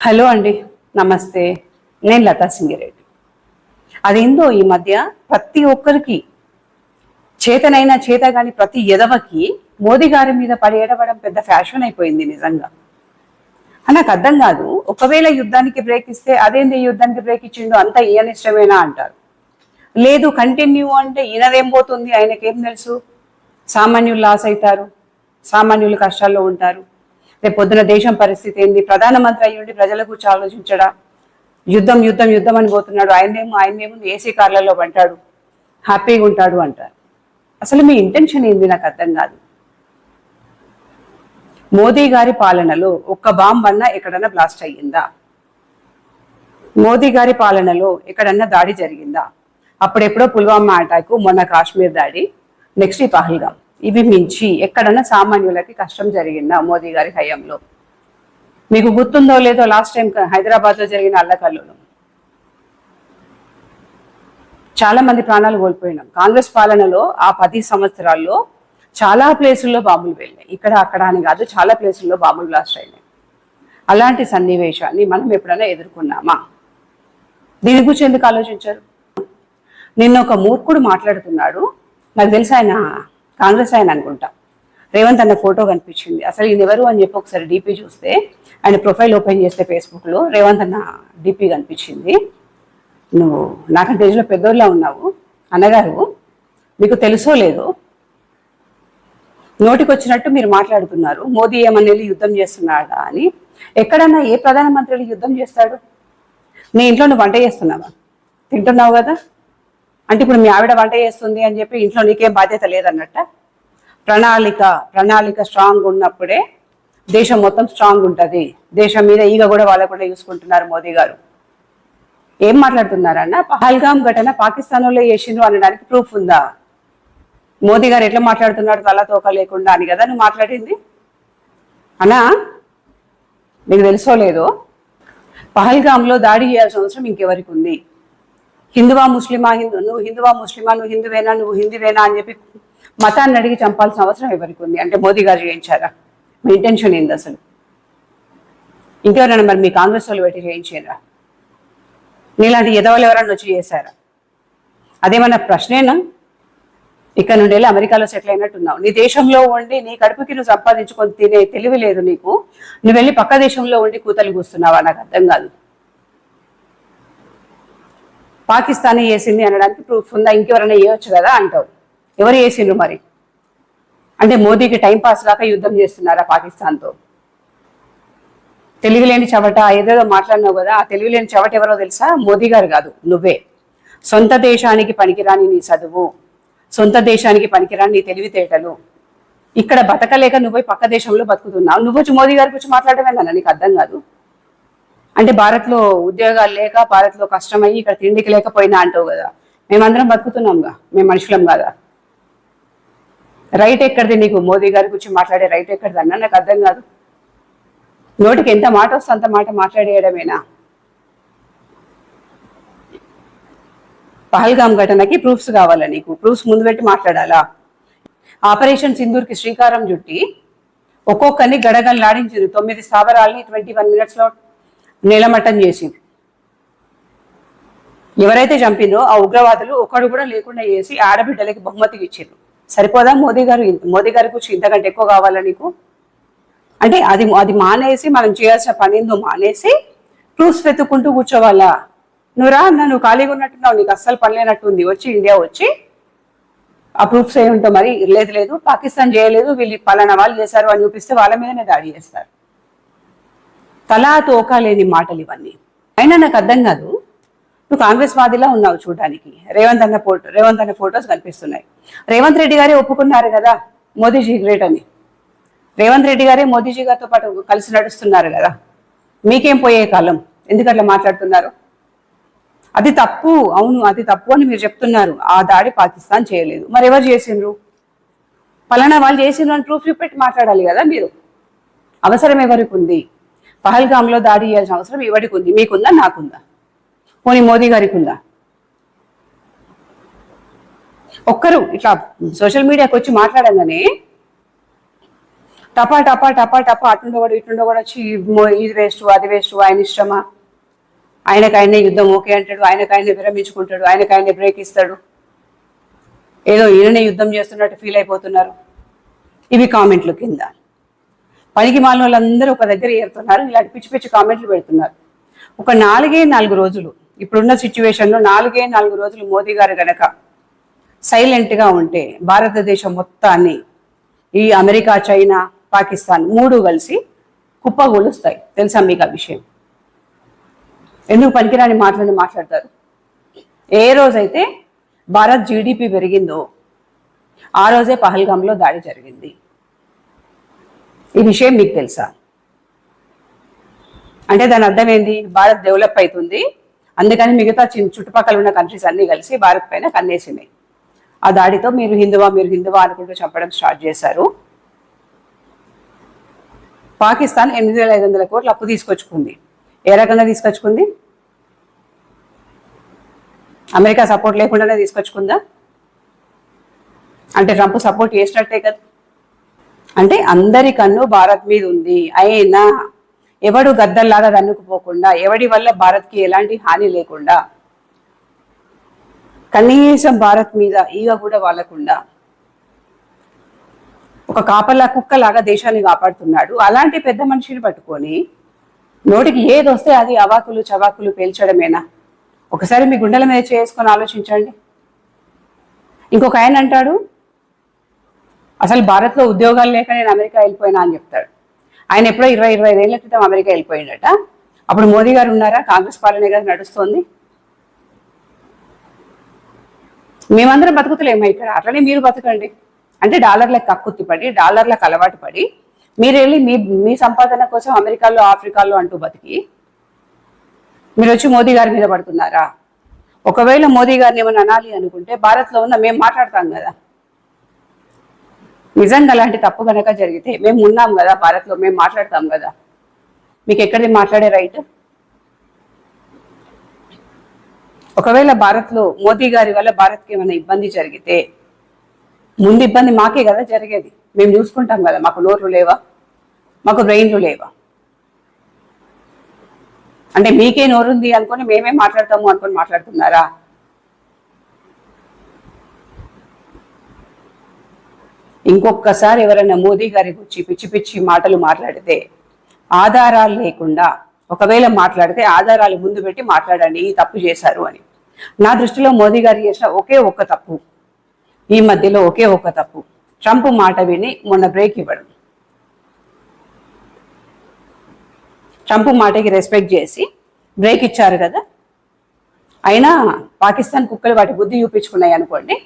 Hello అండి నమస్తే. నేను లతా సింగిరెడ్డి. అదేందో ఈ మధ్య ప్రతి ఒక్కరికి చేతనైనా చేత కాని ప్రతి ఎదవకి మోదీ గారి మీద పడి ఏడవడం పెద్ద ఫ్యాషన్ అయిపోయింది నిజంగా. నాకు అర్థం కాదు ఒకవేళ యుద్ధానికి బ్రేక్ ఇస్తే అదేంది యుద్ధానికి బ్రేక్ ఇచ్చిండు అంతా ఈయన ఇష్టమేనా అంటారు. లేదు కంటిన్యూ అంటే ఈయనదేం పోతుంది ఆయనకేం తెలుసు? సామాన్యులు లాస్ అవుతారు సామాన్యులు కష్టాల్లో ఉంటారు. రేపు పొద్దున దేశం పరిస్థితి ఏంది? ప్రధానమంత్రి అయ్యి ఉండి ప్రజల గురించి ఆలోచించడా? యుద్ధం యుద్ధం యుద్ధం అని పోతున్నాడు. ఆయనేమో ఆయనేమో ఏసీ కార్లలో పంటాడు హ్యాపీగా ఉంటాడు అంటారు. అసలు మీ ఇంటెన్షన్ ఏంది? నాకు అర్థం కాదు. మోదీ గారి పాలనలో ఒక్క బాంబ్ అన్నా ఎక్కడన్నా బ్లాస్ట్ అయ్యిందా? మోదీ గారి పాలనలో ఎక్కడన్నా దాడి జరిగిందా? అప్పుడెప్పుడో పుల్వామా అటాక్ మొన్న కాశ్మీర్ దాడి నెక్స్ట్ ఈ పహల్గాం. ఇవి మించి ఎక్కడన్నా సామాన్యులకి కష్టం జరిగిందా మోదీ గారి హయాంలో? మీకు గుర్తుందో లేదో లాస్ట్ టైం హైదరాబాద్లో జరిగిన అల్లకల్లులు. చాలా మంది ప్రాణాలు కోల్పోయినాం. కాంగ్రెస్ పాలనలో ఆ పది సంవత్సరాల్లో చాలా ప్లేసుల్లో బాంబులు వెళ్ళినాయి ఇక్కడ అక్కడ అని కాదు చాలా ప్లేసుల్లో బాంబులు బ్లాస్ట్ అయినాయి. అలాంటి సన్నివేశాన్ని మనం ఎప్పుడైనా ఎదుర్కొన్నామా? దీని గురించి ఎందుకు ఆలోచించారు? నిన్న ఒక మూర్ఖుడు మాట్లాడుతున్నాడు. నాకు తెలిసి ఆయన కాంగ్రెస్ ఆయన అనుకుంటా. రేవంత్ అన్న ఫోటో కనిపించింది. అసలు ఈయన ఎవరు అని చెప్పి ఒకసారి డీపీ చూస్తే ఆయన ప్రొఫైల్ ఓపెన్ చేస్తే ఫేస్బుక్లో రేవంత్ అన్న డీపీ కనిపించింది. నువ్వు నాకంటే ఏజ్లో పెద్దోళ్ళ ఉన్నావు అన్నగారు మీకు తెలుసో లేదో? నోటికొచ్చినట్టు మీరు మాట్లాడుతున్నారు. మోదీ ఏమనేది యుద్ధం చేస్తున్నాడా అని. ఎక్కడన్నా ఏ ప్రధానమంత్రి యుద్ధం చేస్తాడు? నీ ఇంట్లో నువ్వు వంట చేస్తున్నావా? తింటున్నావు కదా? అంటే ఇప్పుడు మీ ఆవిడ వంట చేస్తుంది అని చెప్పి ఇంట్లో నీకేం బాధ్యత లేదన్నట్ట? ప్రణాళిక ప్రణాళిక స్ట్రాంగ్ ఉన్నప్పుడే దేశం మొత్తం స్ట్రాంగ్ ఉంటుంది. దేశం మీద ఈగ కూడా వాళ్ళకు కూడా చూసుకుంటున్నారు మోదీ గారు. ఏం మాట్లాడుతున్నారన్న పహల్గామ్ ఘటన పాకిస్తాన్ వాళ్ళే చేసిండ్రు అనడానికి ప్రూఫ్ ఉందా? మోదీ గారు ఎట్లా మాట్లాడుతున్నాడు తల తోక లేకుండా అని కదా నువ్వు మాట్లాడింది? అన్నా నీకు తెలుసో లేదో? పహల్గామ్లో దాడి చేయాల్సిన అవసరం ఇంకెవరికి ఉంది? హిందువా ముస్లిమా హిందూ నువ్వు హిందువా ముస్లిమా నువ్వు హిందువేనా నువ్వు హిందువేనా అని చెప్పి మతాన్ని అడిగి చంపాల్సిన అవసరం ఎవరికి ఉంది? అంటే మోదీ గారు చేయించారా? మీ ఇంటెన్షన్ ఏంది అసలు? ఇంకెవరైనా మరి మీ కాంగ్రెస్ వాళ్ళు పెట్టి చేయించారా? నీలాంటి ఎదవలు ఎవరన్నా వచ్చి చేశారా? అదేమన్నా ప్రశ్నేనా? ఇక్కడ నుండి వెళ్ళి అమెరికాలో సెటిల్ అయినట్టున్నావు. నీ దేశంలో ఉండి నీ కడుపుకి నువ్వు సంపాదించుకొని తినే తెలివి లేదు నీకు. నువ్వు వెళ్ళి పక్క దేశంలో ఉండి కూతలు కూస్తున్నావా? నాకు అర్థం కాదు. పాకిస్తానే వేసింది అనడానికి ప్రూఫ్ ఉందా? ఇంకెవరైనా వేయొచ్చు కదా అంటావు. ఎవరు వేసిండ్రు మరి? అంటే మోదీకి టైం పాస్ కాక యుద్ధం చేస్తున్నారా పాకిస్తాన్తో? తెలివిలేని చెవట ఏదేదో మాట్లాడినావు కదా ఆ తెలివిలేని చెవట ఎవరో తెలుసా? మోదీ గారు కాదు నువ్వే. సొంత దేశానికి పనికిరాని నీ చదువు సొంత దేశానికి పనికిరాని నీ తెలివితేటలు. ఇక్కడ బతకలేక నువ్వు పక్క దేశంలో బతుకుతున్నావు. నువ్వు వచ్చి మోదీ గారి గురించి మాట్లాడమేనా నీకు అర్థం కాదు. అంటే భారత్లో ఉద్యోగాలు లేక భారత్లో కష్టమయ్యి ఇక్కడ తిండికి లేకపోయినా అంటావు కదా. మేమందరం బతుకుతున్నాంగా మేము మనుషులం కదా? రైట్ ఎక్కడిది నీకు? మోదీ గారి గురించి మాట్లాడే రైట్ ఎక్కడిది? అన్న నాకు అర్థం కాదు. నోటికి ఎంత మాట వస్తే అంత మాట మాట్లాడేయడమేనా? పహల్గామ్ ఘటనకి ప్రూఫ్స్ కావాలా నీకు? ప్రూఫ్స్ ముందు పెట్టి మాట్లాడాలా? ఆపరేషన్ సింధూర్కి శ్రీకారం చుట్టి ఒక్కొక్కరిని గడగడలాడించింది. తొమ్మిది స్థావరాలని ట్వంటీ వన్ మినిట్స్లో నీలమట్టం చేసింది. ఎవరైతే చంపిందో ఆ ఉగ్రవాదులు ఒక్కడు కూడా లేకుండా చేసి ఆడబిడ్డలకి బహుమతికి ఇచ్చారు సరిపోదా మోదీ గారు? మోదీ గారి గురించి ఇంతకంటే ఎక్కువ కావాలా నీకు? అంటే అది అది మానేసి మనం చేయాల్సిన పని ఏందో మానేసి ప్రూఫ్స్ వెతుక్కుంటూ కూర్చోవాలా? నువ్వు రా నువ్వు ఖాళీగా ఉన్నట్టున్నావు నీకు అస్సలు పని లేనట్టుంది వచ్చి ఇండియా వచ్చి ఆ ప్రూఫ్స్ ఏముంటో మరి లేదు లేదు పాకిస్తాన్ చేయలేదు వీళ్ళు పలానా వాళ్ళు చేశారు అని చూపిస్తే వాళ్ళ మీదనే దాడి చేస్తారు. తలా తోక లేని మాటలు ఇవన్నీ. అయినా నాకు అర్థం కాదు. నువ్వు కాంగ్రెస్ వాదిలా ఉన్నావు చూడడానికి. రేవంత్ అన్న ఫోటో రేవంత్ అన్న ఫొటోస్ కనిపిస్తున్నాయి. రేవంత్ రెడ్డి గారే ఒప్పుకున్నారు కదా మోదీజీ గ్రేట్ అని. రేవంత్ రెడ్డి గారే మోదీజీ గారితో పాటు కలిసి నడుస్తున్నారు కదా. మీకేం పోయే కాలం? ఎందుకు అట్లా మాట్లాడుతున్నారు? అది తప్పు. అవును అది తప్పు అని మీరు చెప్తున్నారు. ఆ దాడి పాకిస్తాన్ చేయలేదు. మరి ఎవరు చేసిండ్రు? పలానా వాళ్ళు చేసిండ్రు అని ప్రూఫ్ చూపెట్టి మాట్లాడాలి కదా మీరు. అవసరం ఎవరికి ఉంది? పహల్గామ్లో దాడి చేయాల్సిన అవసరం ఎవరికి ఉంది మీకుందా? నాకుందా? పోనీ మోదీ గారికి ఉందా ఒక్కరు ఇట్లా సోషల్ మీడియాకి వచ్చి మాట్లాడంగానే టపా టపా టపా టపా అటుండో కూడా కూడా వచ్చి ఇది వేస్ట్ అది వేస్ట్ ఆయన ఇష్టమా? ఆయనకు ఆయనే యుద్ధం ఓకే అంటాడు ఆయనకు ఆయనే విరమించుకుంటాడు ఆయనకు ఆయనే బ్రేక్ ఇస్తాడు. ఏదో ఈయననే యుద్ధం చేస్తున్నట్టు ఫీల్ అయిపోతున్నారు. ఇవి కామెంట్లు కింద. పనికి మాలిన వాళ్ళందరూ ఒక దగ్గర ఏరుతున్నారు. ఇలాంటి పిచ్చి పిచ్చి కామెంట్లు పెడుతున్నారు. ఒక నాలుగే నాలుగు రోజులు ఇప్పుడున్న సిచ్యువేషన్లో నాలుగే నాలుగు రోజులు మోదీ గారు గనక సైలెంట్గా ఉంటే భారతదేశం మొత్తాన్ని ఈ అమెరికా చైనా పాకిస్తాన్ మూడు కలిసి కుప్పగొలుస్తాయి. తెలుసా మీకు ఆ విషయం ఎందుకు పనికిరాని మాటలని మాట్లాడతారు? ఏ రోజైతే భారత్ జీడిపి పెరిగిందో ఆ రోజే పహల్గామ్లో దాడి జరిగింది. ఈ విషయం మీకు తెలుసా? అంటే దాని అర్థం ఏంది? భారత్ డెవలప్ అవుతుంది అందుకని మిగతా చిన్న చుట్టుపక్కల ఉన్న కంట్రీస్ అన్నీ కలిసి భారత్ పైన కన్నేసినాయి ఆ దాడితో మీరు హిందువా మీరు హిందువా అనుకుంటూ చంపడం స్టార్ట్ చేశారు. పాకిస్తాన్ ఎనిమిది వేల ఐదు వందల కోట్లు అప్పు తీసుకొచ్చుకుంది. ఏ రకంగా తీసుకొచ్చుకుంది? అమెరికా సపోర్ట్ లేకుండానే తీసుకొచ్చుకుందా? అంటే ట్రంప్ సపోర్ట్ చేసినట్టే కదా. అంటే అందరి కన్ను భారత్ మీద ఉంది. అయినా ఎవడు గద్దల్లాగా దన్నుకుపోకుండా ఎవడి వల్ల భారత్కి ఎలాంటి హాని లేకుండా కనీసం భారత్ మీద ఈగ కూడా వాళ్ళకుండా ఒక కాపలా కుక్కలాగా దేశాన్ని కాపాడుతున్నాడు. అలాంటి పెద్ద మనిషిని పట్టుకొని నోటికి ఏది వస్తే అది అవాకులు చవాకులు పేల్చడమేనా? ఒకసారి మీ గుండెల మీద చేసుకొని ఆలోచించండి. ఇంకొక ఆయన అంటాడు అసలు భారత్లో ఉద్యోగాలు లేక నేను అమెరికా వెళ్ళిపోయినా అని చెప్తాడు. ఆయన ఎప్పుడో ఇరవై ఇరవై ఐదేళ్ళ క్రితం అమెరికా వెళ్ళిపోయిందట అప్పుడు మోదీ గారు ఉన్నారా? కాంగ్రెస్ పాలనే కదా నడుస్తోంది. మేమందరం బతుకుతలేమో ఇక్కడ. అట్లనే మీరు బతకండి. అంటే డాలర్లకు కక్కుత్తి పడి డాలర్లకు అలవాటు పడి మీరు వెళ్ళి మీ మీ సంపాదన కోసం అమెరికాలో ఆఫ్రికాలో అంటూ బతికి మీరు వచ్చి మోదీ గారి మీద పడుతున్నారా? ఒకవేళ మోదీ గారిని ఏమైనా అనాలి అనుకుంటే భారత్లో ఉన్న మేము మాట్లాడతాం కదా. నిజంగా అలాంటి తప్పు కనుక జరిగితే మేము ఉన్నాం కదా భారత్లో మేము మాట్లాడతాం కదా. మీకు ఎక్కడిది మాట్లాడే రైట్ ఒకవేళ భారత్లో మోదీ గారి వల్ల భారత్కి ఏమైనా ఇబ్బంది జరిగితే ముందు ఇబ్బంది మాకే కదా జరిగేది. మేము చూసుకుంటాం కదా మాకు నోట్లు లేవా? మాకు బ్రెయిన్లు లేవా? అంటే మీకే నోరుంది అనుకొని మేమే మాట్లాడతాము అనుకొని మాట్లాడుతున్నారా? ఇంకొకసారి ఎవరైనా మోదీ గారి గురించి పిచ్చి పిచ్చి మాటలు మాట్లాడితే ఆధారాలు లేకుండా ఒకవేళ మాట్లాడితే ఆధారాలు ముందు పెట్టి మాట్లాడండి ఈ తప్పు చేశారు అని. నా దృష్టిలో మోదీ గారు చేసిన ఒకే ఒక్క తప్పు ఈ మధ్యలో ఒకే ఒక్క తప్పు. ట్రంప్ మాట విని మొన్న బ్రేక్ ఇవ్వడం. ట్రంప్ మాటకి రెస్పెక్ట్ చేసి బ్రేక్ ఇచ్చారు కదా. అయినా పాకిస్తాన్ కుక్కలు వాటి బుద్ధి చూపించుకున్నాయి అనుకోండి.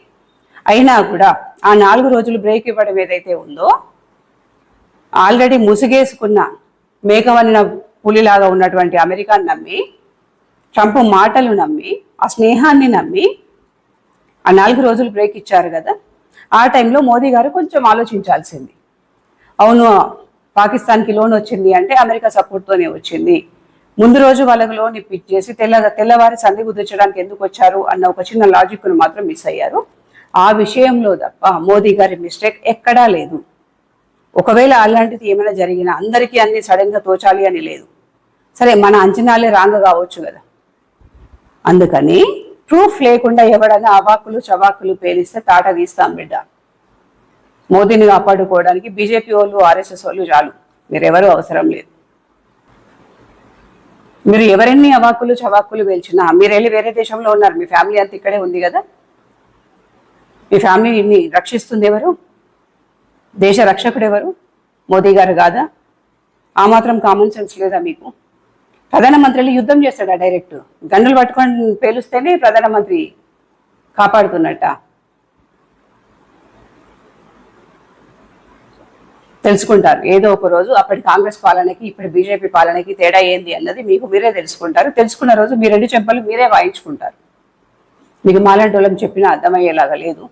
అయినా కూడా ఆ నాలుగు రోజులు బ్రేక్ ఇవ్వడం ఏదైతే ఉందో ఆల్రెడీ ముసుగేసుకున్న మేకవన్న పులిలాగా ఉన్నటువంటి అమెరికాను నమ్మి ట్రంప్ మాటలు నమ్మి ఆ స్నేహాన్ని నమ్మి ఆ నాలుగు రోజులు బ్రేక్ ఇచ్చారు కదా ఆ టైంలో మోదీ గారు కొంచెం ఆలోచించాల్సింది. అవును పాకిస్తాన్కి లోన్ వచ్చింది అంటే అమెరికా సపోర్ట్తోనే వచ్చింది. ముందు రోజు వాళ్ళకు లోన్ ఇప్పించేసి తెల్ల తెల్లవారి సంధి కుదిర్చడానికి ఎందుకు వచ్చారు అన్న ఒక చిన్న లాజిక్ను మాత్రం మిస్ అయ్యారు. ఆ విషయంలో తప్ప మోదీ గారి మిస్టేక్ ఎక్కడా లేదు. ఒకవేళ అలాంటిది ఏమైనా జరిగినా అందరికీ అన్ని సడన్గా తోచాలి అని లేదు. సరే మన అంచనాలే రాంగ్ కావచ్చు కదా. అందుకని ప్రూఫ్ లేకుండా ఎవడన్నా అవాకులు చవాకులు పేలిస్తే తాట తీస్తాం బిడ్డ. మోదీని కాపాడుకోవడానికి బీజేపీ వాళ్ళు ఆర్ఎస్ఎస్ వాళ్ళు చాలు. మీరెవరూ అవసరం లేదు. మీరు ఎవరెన్ని అవాకులు చవాకులు పేల్చినా మీరు వెళ్ళి వేరే దేశంలో ఉన్నారు మీ ఫ్యామిలీ అంతా ఇక్కడే ఉంది కదా. మీ ఫ్యామిలీని రక్షిస్తుంది ఎవరు? దేశ రక్షకుడు ఎవరు? మోదీ గారు కాదా? ఆ మాత్రం కామన్ సెన్స్ లేదా మీకు? ప్రధానమంత్రిని యుద్ధం చేస్తాడా డైరెక్ట్? గన్నులు పట్టుకొని పేలుస్తేనే ప్రధానమంత్రి కాపాడుతున్నట్ట. తెలుసుకుంటారు. ఏదో ఒక రోజు అప్పటి కాంగ్రెస్ పాలనకి ఇప్పటి బీజేపీ పాలనకి తేడా ఏంది అన్నది మీకు మీరే తెలుసుకుంటారు. తెలుసుకున్న రోజు మీ రెండు చెంపలు మీరే వాయించుకుంటారు. మీకు మాలాంటి వాళ్ళని చెప్పినా అర్థమయ్యేలాగా లేదు.